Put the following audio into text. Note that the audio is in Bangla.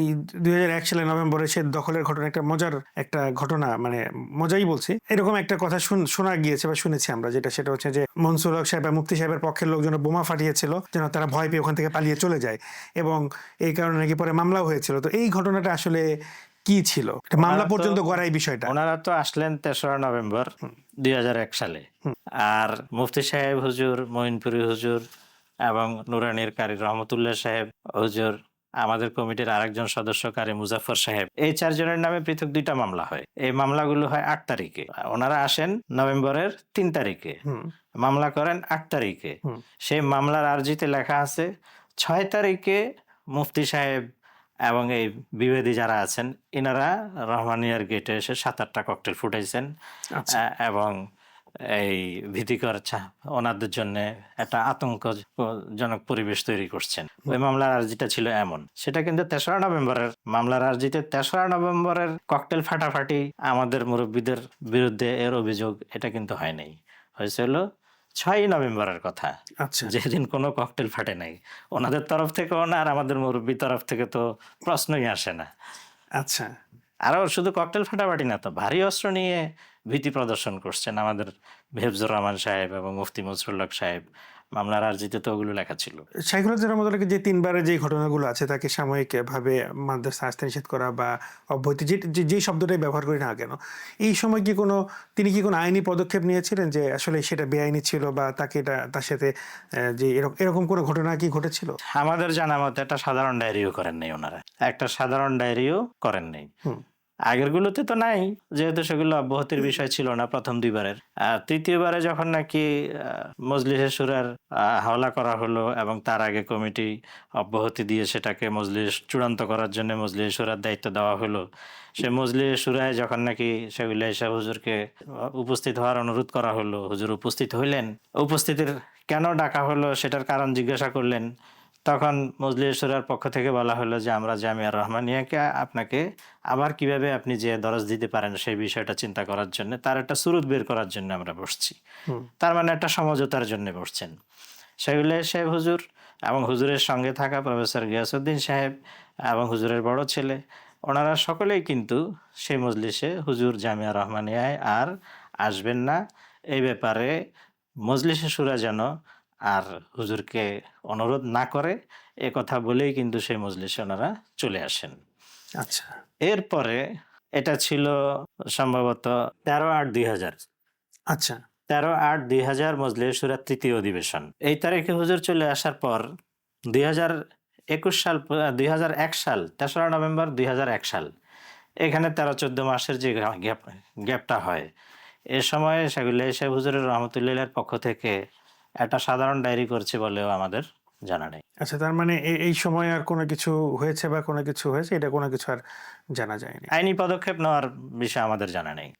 এই দুই সালে নভেম্বরে সে দখলের ঘটনা একটা মজার একটা ঘটনা মানে মজাই বলছি। এরকম একটা কথা শুন- শোনা গিয়েছে বা শুনেছি আমরা যেটা সেটা হচ্ছে যে মনসুর হক সাহেব বা মুফতি সাহেবের পক্ষের লোকজন বোমা ফাটিয়েছিল যেন তারা ভয় পেয়ে ওখান থেকে পালিয়ে চলে যায়। এবং এই কারণে নাকি পরে মামলাও হয়েছিল। তো এই ঘটনাটা আসলে কি ছিল? মামলা পর্যন্ত গড়াই বিষয়টা। ওনারা তো আসলেন তেসরা নভেম্বর দুই হাজার এক সালে। আর মুফতি সাহেব হুজুর মঈনপুরি হুজুর এবং নুরানির কারি রহমতুল্লাহ সাহেব হুজুর আমাদের কমিটির আরেকজন সদস্য কারি মুজাফর সাহেব। এই চারজনের নামে পৃথক দুইটা মামলা হয়। এই মামলাগুলো হয় আট তারিখে। ওনারা আসেন নভেম্বরের তিন তারিখে। মামলা করেন আট তারিখে। সেই মামলার আর্জিতে লেখা আছে ছয় তারিখে মুফতি সাহেব এবং এই বিভেদী যারা আছেন এনারা রহমানিয়ার গেটে এসে সাত আটটা ককটেল ফুটাইছেন। আচ্ছা। এবং এই ভীতিকর ওনাদের জন্য একটা আতঙ্কজনক পরিবেশ তৈরি করছেন। ওই মামলার আর্জিটা ছিল এমন। সেটা কিন্তু তেসরা নভেম্বরের মামলার আর্জিতে তেসরা নভেম্বরের ককটেল ফাটাফাটি আমাদের মুরব্বীদের বিরুদ্ধে এর অভিযোগ এটা কিন্তু হয় নাই। হয়েছিল ছয়ই নভেম্বরের কথা। আচ্ছা। যেদিন কোনো ককটেল ফাটে নাই। ওনাদের তরফ থেকেও না আর আমাদের মুরব্বীর তরফ থেকে তো প্রশ্নই আসে না। আচ্ছা। আরও শুধু ককটেল ফাটাফাটি না তো ভারী অস্ত্র নিয়ে ভীতি প্রদর্শন করছেন আমাদের ভেবজুর রহমান সাহেব এবং মুফতি মসরুল্লাহ সাহেব। মামলার আর্জিতে তো ওগুলো লেখা ছিল। সাইকুলার রহমতুল্লাহকে যে তিনবারে যে ঘটনাগুলো আছে তাকে সাময়িক ভাবে মাদ্রাসা আসতে নিষেধ করা বা অব্যাহতি যে যে- শব্দটাই ব্যবহার করি না কেন এই সময় কি কোনো তিনি কি কোনো আইনি পদক্ষেপ নিয়েছিলেন যে আসলে সেটা বেআইনি ছিল বা তাকে এটা তার সাথে যে এরকম এরকম কোনো ঘটনা কি ঘটেছিল? আমাদের জানা মতে একটা সাধারণ ডায়েরিও করেন নাই ওনারা। একটা সাধারণ ডায়েরিও করেন নাই হুম। আগের গুলোতে তো নাই যেহেতু সেগুলো অব্যাহতির বিষয় ছিল না প্রথম দুইবারের আর তৃতীয়বারে যখন নাকি আহ, মজলিসে সুরার হাওলা করা হলো এবং তার আগে কমিটি অব্যাহতি দিয়ে সেটাকে মজলিস চূড়ান্ত করার জন্য মজলিস সুরার দায়িত্ব দেওয়া হলো সে মজলিস সুরায় যখন নাকি সেগুলো সাহেব হুজুরকে উপস্থিত হওয়ার অনুরোধ করা হলো হুজুর উপস্থিত হইলেন উপস্থিতির কেন ডাকা হলো সেটার কারণ জিজ্ঞাসা করলেন তখন মজলিসুরার পক্ষ থেকে বলা হলো যে আমরা জামিয়া রহমানিয়াকে আপনাকে আবার কীভাবে আপনি যে দরজ দিতে পারেন সেই বিষয়টা চিন্তা করার জন্য তার একটা সুরুত বের করার জন্য আমরা বসছি। তার মানে একটা সমঝোতার জন্য বসছেন। সেগুলো সাহেব হুজুর এবং হুজুরের সঙ্গে থাকা প্রফেসর গিয়াসুদ্দিন সাহেব এবং হুজুরের বড় ছেলে ওনারা সকলেই কিন্তু সেই মজলিসে হুজুর জামিয়া রহমানিয়ায় আর আসবেন না। এই ব্যাপারে মজলিসে সুরা যেন আর হুজুরকে অনুরোধ না করে এ কথা বলেই কিন্তু সেই মজলিসে ওনারা চলে আসেন। আচ্ছা। এরপরে এটা ছিল সম্ভবত তেরো আট দুই হাজার। আচ্ছা। তেরো আট দুই হাজার মজলিস সুরার তৃতীয় অধিবেশন। এই তারিখে হুজুর চলে আসার পর দুই হাজার একুশ সাল দুই হাজার এক সাল তেসরা নভেম্বর দুই হাজার এক সাল এখানে তেরো চোদ্দ মাসের যে গ্যাপ গ্যাপটা হয় এ সময় সেগুলো সাহেব হুজুরের রহমতুল্লাহের পক্ষ থেকে একটা সাধারণ ডায়েরি করছে বলেও আমাদের জানা নেই। আচ্ছা তার মানে এই সময় আর কোনো কিছু হয়েছে বা কোনো কিছু হয়েছে? এটা কোনো কিছু আর জানা যায়নি। আইনি পদক্ষেপ নেওয়ার বিষয়ে আমাদের জানা নেই।